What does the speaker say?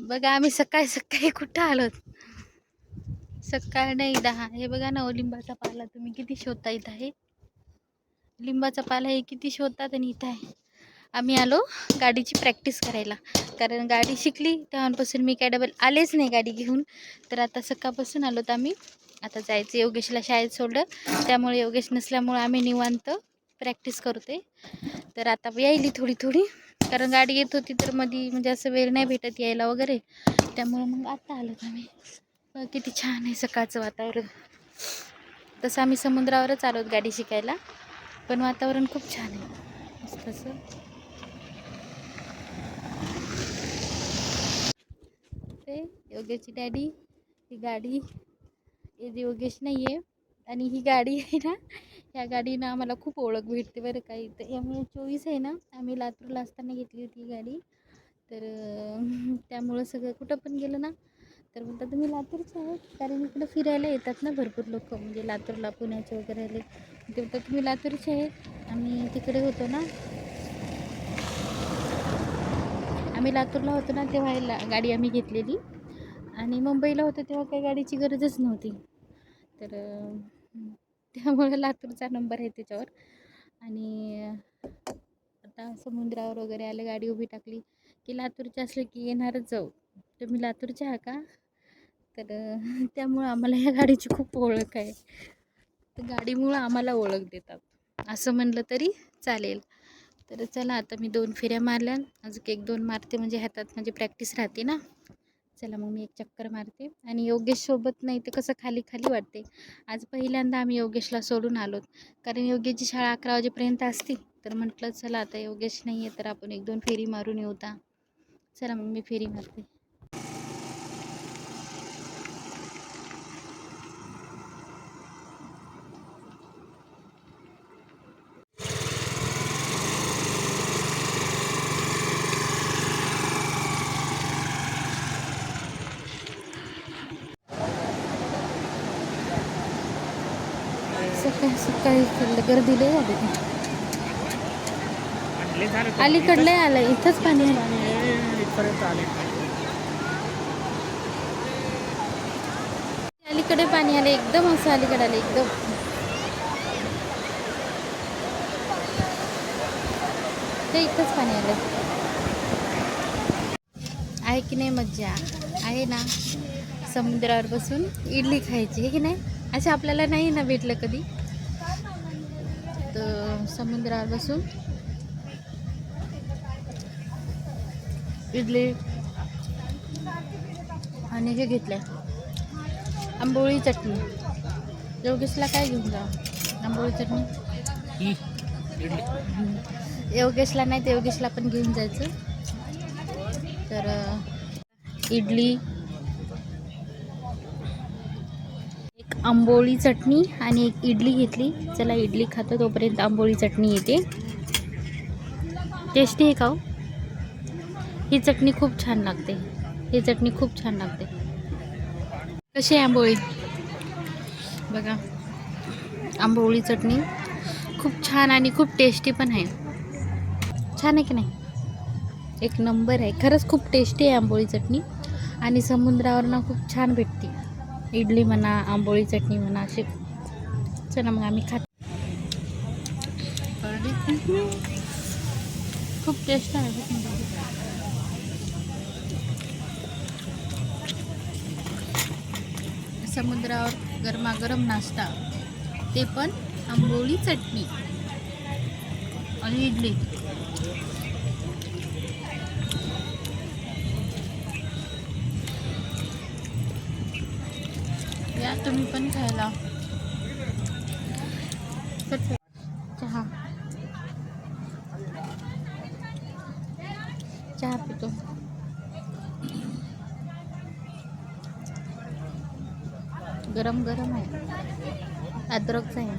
बघा आम्ही सकाळी सकाळी कुठं आलोत सकाळ नाही दहा. हे बघा ना ओ लिंबाचा पाला तुम्ही किती शोधता इथं आहे? लिंबाचा पाला हे किती शोधतात आणि इथं आहे? आम्ही आलो गाडीची प्रॅक्टिस करायला. कारण गाडी शिकली तेव्हापासून मी काय डबल आलेच नाही गाडी घेऊन. तर आता सकाळपासून आलो तर आम्ही. आता जायचं योगेशला शाळेत सोडलं. त्यामुळे योगेश नसल्यामुळे आम्ही निवांत प्रॅक्टिस करते तर आता यायली थोडी थोडी. कारण गाडी येत होती तर मधी म्हणजे असं वेळ नाही भेटत यायला वगैरे. त्यामुळे मग आता आलो आम्ही. किती छान आहे सकाळचं वातावरण. तसं आम्ही समुद्रावरच आलो गाडी शिकायला. पण वातावरण खूप छान आहे. मस्त असं. ते योगेशची डॅडी ही गाडी. हे योगेश नाही आहे आणि ही गाडी आहे ना ह्या गाडीनं आम्हाला खूप ओळख भेटते बरं काही तर यामुळे चोवीस आहे ना आम्ही लातूरला असताना घेतली होती ही गाडी. तर त्यामुळं सगळं कुठं पण गेलं ना तर म्हणतात तुम्ही लातूरचे आहात? कारण इकडं फिरायला येतात ना भरपूर लोक म्हणजे लातूरला पुण्याचे वगैरे आले. ते म्हणतात तुम्ही लातूरचे आहेत आम्ही तिकडे होतो ना. आम्ही लातूरला होतो ना तेव्हा ला गाडी आम्ही घेतलेली. आणि मुंबईला होतो तेव्हा काही गाडीची गरजच नव्हती. तर त्यामुळं लातूरचा नंबर आहे त्याच्यावर. आणि आता समुद्रावर वगैरे आले गाडी उभी टाकली की लातूरचे असले की येणारच जाऊ. तुम्ही लातूरचे आहा का? तर त्यामुळं आम्हाला या गाडीची खूप ओळख आहे. तर गाडीमुळं आम्हाला ओळख देतात. असं म्हणलं तरी चालेल. तर चला आता मी दोन फेऱ्या मारल्या अजून एक दोन मारते म्हणजे हातात म्हणजे प्रॅक्टिस राहते ना. चला मग मी एक चक्कर मारते आणि योगेश सोबत नाही ते कसं खाली खाली वाटते. आज पहिल्यांदा आम्ही योगेशला सोडून आलोत. कारण योगेशची शाळा अकरा वाजेपर्यंत असते तर म्हटलं चला आता योगेश नाही आहे तर आपण एक दोन फेरी मारून येऊता चला मग मी फेरी मारते. सकाळी सकाळी इकडलं गर्दी लय झाली. अलीकडलं आलं. इथंच पाणी आलं. अलीकडे पाणी आलं. एकदम असं अलीकडे आलं. एकदम. ते इथंच पाणी आलं. आहे की नाही मज्जा? आहे ना? समुद्रावर बसून इडली खायची. आहे की नाही? असं आपल्याला नाही ना भेटलं कधी? तर समुद्रावर बसून इडली. आणि हे घेतलंय. आंबोळी चटणी. योगेशला काय घेऊन जा? आंबोळी चटणी. योगेशला नाही तर योगेशला पण घेऊन जायचं. तर इडली. आंबोळी चटणी आणि एक इडली घेतली. चला इडली खातो तोपर्यंत आंबोळी चटणी येते. टेस्टी आहे का हो? ही? चटणी खूप छान लागते. ही चटणी खूप छान लागते. कशी आहे आंबोळी? बघा. आंबोळी चटणी खूप छान आणि खूप टेस्टी पण आहे. छान आहे की नाही? एक नंबर आहे. खरंच खूप टेस्टी आहे आंबोळी चटणी आणि समुद्रावर ना खूप छान भेटते. इडली म्हणा आंबोळी चटणी म्हणा असे. चला मग आम्ही खात खूप टेस्ट आहे समुद्रावर गरमागरम नाश्ता. ते पण आंबोळी चटणी. आणि इडली. तुम्ही पण खायला. चहा. चहा पितो. गरम गरम आहे. अद्रकचा आहे.